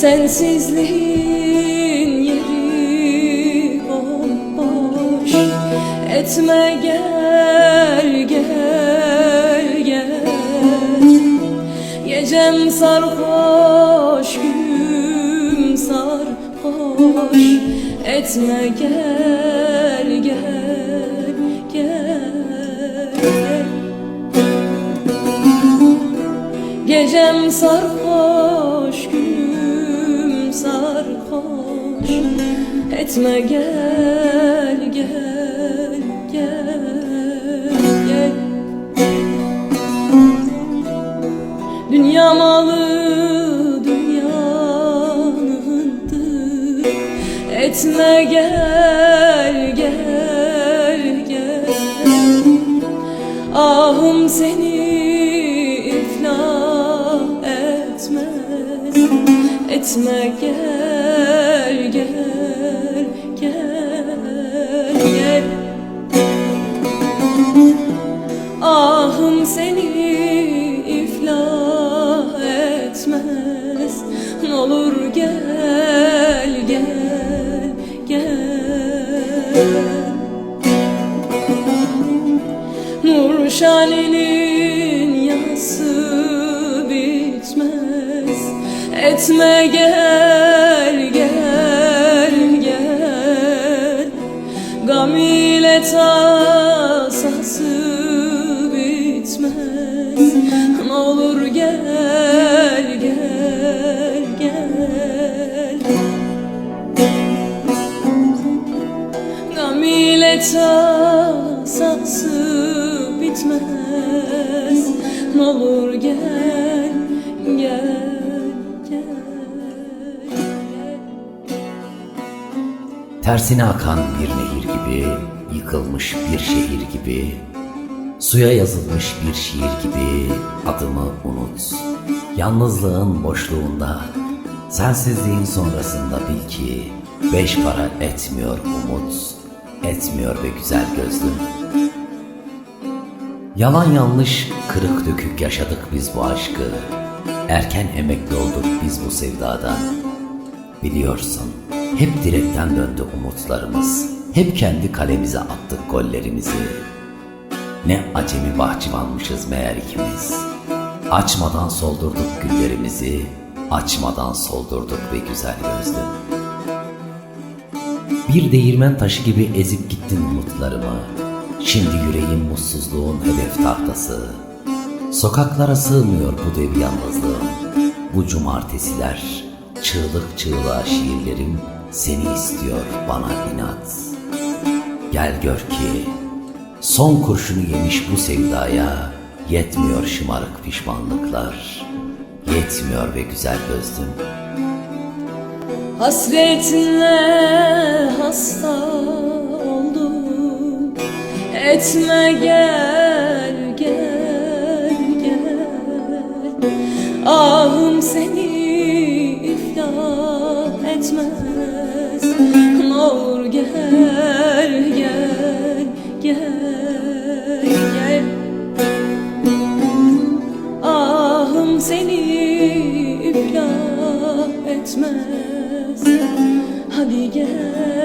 Sensizliğin yeri bomboş. Etme gel gel gel. Gecem sarhoş günüm sarhoş. Etme gel gel gel. Gecem sarhoş günüm sarhoş. Etme gel gel gel. Gel Dünya malı dünyanındır Etme gel Etme gel gel gel gel. Ahım seni iflah etmez. Ne olur gel gel gel. Nurşani'nin yası bitmez Etme gel gel gel. Gam ile tasası bitmez. Ne olur gel gel gel. Gam ile tasası bitmez. Ne olur gel gel Tersine akan bir nehir gibi, yıkılmış bir şehir gibi, suya yazılmış bir şiir gibi adımı unut. Yalnızlığın boşluğunda, sensizliğin sonrasında bil ki beş para etmiyor umut, etmiyor be güzel gözlüm. Yalan yanlış, kırık dökük yaşadık biz bu aşkı. Erken emekli olduk biz bu sevdadan. Biliyorsun, hep direkten döndü umutlarımız. Hep kendi kalemize attık gollerimizi. Ne acemi bahçıvanmışız meğer ikimiz. Açmadan soldurduk güllerimizi, açmadan soldurduk be güzel gözlüm. Bir değirmen taşı gibi ezip gittin umutlarımı. Şimdi yüreğim mutsuzluğun hedef tahtası. Sokaklara sığmıyor bu dev yalnızlığım. Bu cumartesiler, çığlık çığlığa şiirlerim seni istiyor bana inat. Gel gör ki son kurşunu yemiş bu sevdaya yetmiyor şımarık pişmanlıklar. Yetmiyor ve güzel gözlüm. Hasretinle hasta oldum Etme gel gel gel Ahım seni iflah etmez Gel gel. Ahım seni iflah etmez. Hadi gel.